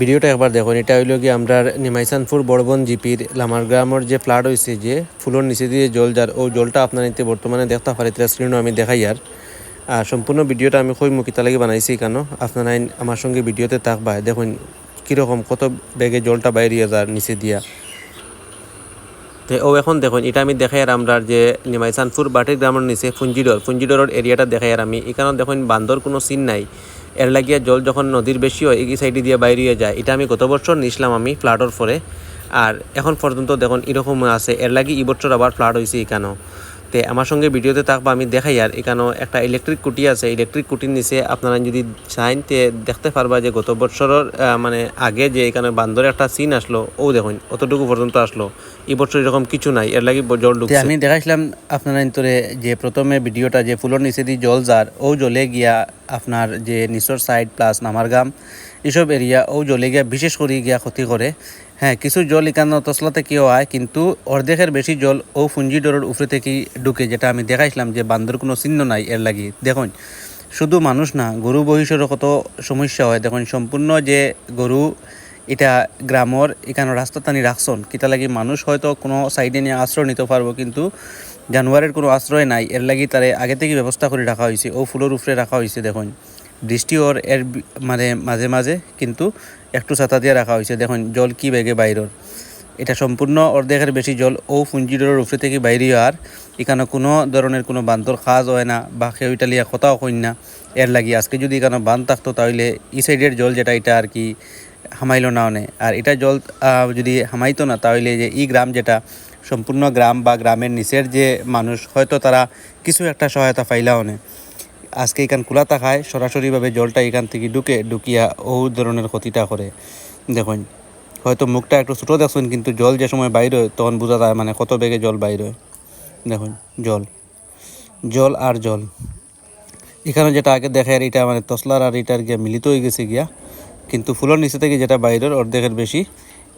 ভিডিওটা একবার দেখুন। এটা হইল কি আমরা নিমাইসানপুর বড়বন জিপির লামার গ্রামের যে ফ্লাড হয়েছে যে ফুলোর নিচে দিয়ে জল যার, ও জলটা আপনার নিতে বর্তমানে দেখতে পারি স্ক্রিনও আমি দেখাই আর। আর সম্পূর্ণ ভিডিওটা আমি কই মুখিতা লাগি বানাইছি কেন, আপনারা আমার সঙ্গে ভিডিওতে থাকবা। দেখুন, কীরকম কত বেগে জলটা বাইরিয়ে যার নিচে দিয়া। ও এখন দেখুন, এটা আমি দেখাই আর আমরা যে নিমাইসানপুর বাটির গ্রামের নিচে ফুঞ্জিডর, ফুঞ্জিডরের এরিয়াটা দেখাই আর আমি। এখানে দেখুন, বান্দর কোনো সিন নাই। এর লাগিয়া জল যখন নদীর বেশি হয় এই সাইডে দিয়ে বাইরে হয়ে যায়। এটা আমি গত বছর নিছিলাম আমি ফ্লাডর পরে। আর এখন পর্যন্ত দেখুন, এরকম আছে। এর লাগি এই বছর আবার ফ্লাড হয়েছে এখানেও তে আমার সঙ্গে ভিডিওতে থাকবা, আমি দেখাই। আর এখানেও একটা ইলেকট্রিক কুটি আছে। ইলেকট্রিক কুটির নিচে আপনারা যদি চাইন, তে দেখতে পারবা যে গত বছরের মানে আগে যে এখানে বান্দরে একটা সিন আসলো, ও দেখুন, অতটুকু পর্যন্ত আসলো। এই বছর এরকম কিছু নাই। এর লাগি জল ঢুকছে। আমি দেখাইছিলাম আপনার যে প্রথমে ভিডিওটা যে ফুলোর নিচে দিয়ে জল যার, ও জলে গিয়া আপনার যে নিচর সাইড প্লাস নামারগাম এসব এরিয়া ও জলে গিয়া বিশেষ করে গিয়া ক্ষতি করে হ্যাঁ কিছু জল এখানে তসলাতে কেউ হয় কিন্তু অর্ধেকের বেশি জল ও ফুঞ্জি ডোরের উপরে থেকে ঢুকে, যেটা আমি দেখাইছিলাম যে বান্দর কোনো চিহ্ন নাই এর লাগি। দেখুন, শুধু মানুষ না গরু বহিষেরও কত সমস্যা হয়। দেখুন সম্পূর্ণ যে গরু এটা গ্রামর, এখানে রাস্তা টানি রাখছন কিতা লাগি মানুষ হয়তো কোনো সাইডে নিয়ে আশ্রয় নিতে পারব, কিন্তু জানোয়ারের কোনো আশ্রয় নাই। এর লাগি তারে আগে থেকে ব্যবস্থা করে রাখা হয়েছে ও ফুলের উপরে রাখা হয়েছে দেখুন। বৃষ্টি ওর এর মানে মাঝে মাঝে, কিন্তু একটু ছাতা দিয়ে রাখা হয়েছে দেখুন, জল কি বেগে বাইরের। এটা সম্পূর্ণ অর্ধেকের বেশি জল ও ফুঞ্জিডরের উপরে থেকে বাইরে আর এখানে কোনো ধরনের কোনো বান্তর কাজ হয় না, বা কেউ ইটালিয়া কথাও কই না। এর লাগি আজকে যদি এখানে বান থাকতো, তাহলে ই সাইডের জল যেটা, এটা আর কি হামাইলো না অনে। আর এটা জল যদি হামাইতো না, তাহলে যে ই গ্রাম যেটা, সম্পূর্ণ গ্রাম বা গ্রামের নিচের যে মানুষ, হয়তো তারা কিছু একটা সহায়তা পাইলা অনে। আজকে এখান খোলা থাকায় সরাসরিভাবে জলটা এখান থেকে ঢুকে, ঢুকিয়া ও ধরনের ক্ষতিটা করে। দেখুন, হয়তো মুখটা একটু ছোটো দেখছেন, কিন্তু জল যে সময় বাইর হয়, তখন বোঝা যায় মানে কত বেগে জল বাইর হয়। দেখুন, জল। জল আর জল। এখানে যেটা আগে দেখে আর এটা মানে তসলার আর এটার গিয়া মিলিত হয়ে গেছে গিয়া। কিন্তু ফুলের নিচে থেকে যেটা বাইরের অর্ধেকের বেশি,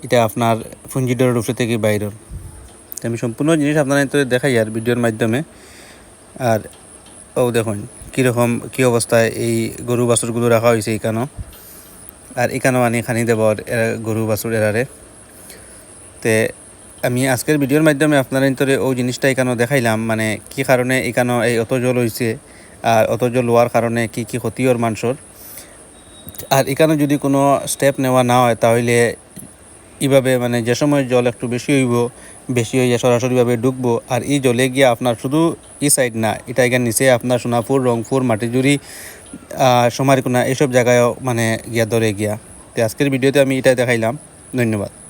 এটা আপনার ফুঞ্জিডরের উপরে থেকে বাইরের। তো আমি সম্পূর্ণ জিনিস আপনার দেখাই আর ভিডিওর মাধ্যমে। আর, ও দেখুন, কীরকম, কী অবস্থায় এই গরু বাছুরগুলো রাখা হয়েছে এখানেও। আর এখানেও আনি খানি দেব এরা- গরু বাছুর এরারে। তে আমি আজকের ভিডিওর মাধ্যমে আপনার ভিতরে ও জিনিসটা এখানেও দেখাইলাম মানে কি কারণে এখানেও এই অত জল হয়েছে, আর অত জল হওয়ার কারণে কি কি ক্ষতি ওর মানুষের আর এখানে যদি কোনো স্টেপ নেওয়া না হয়, তাহলে এইভাবে মানে যে সময় জল একটু বেশি হইব, বেশি হইয়া সরাসরিভাবে ডুববো, আর এই জলে গিয়ে আপনার শুধু এই সাইড না, এটা এখানে নিচে আপনার সোনাপুর, রংপুর মাটিজুরি সোমারিকোনা এইসব জায়গায়ও মানে গিয়া ধরে গিয়া। তো আজকের ভিডিওতে আমি এটাই দেখাইলাম। ধন্যবাদ।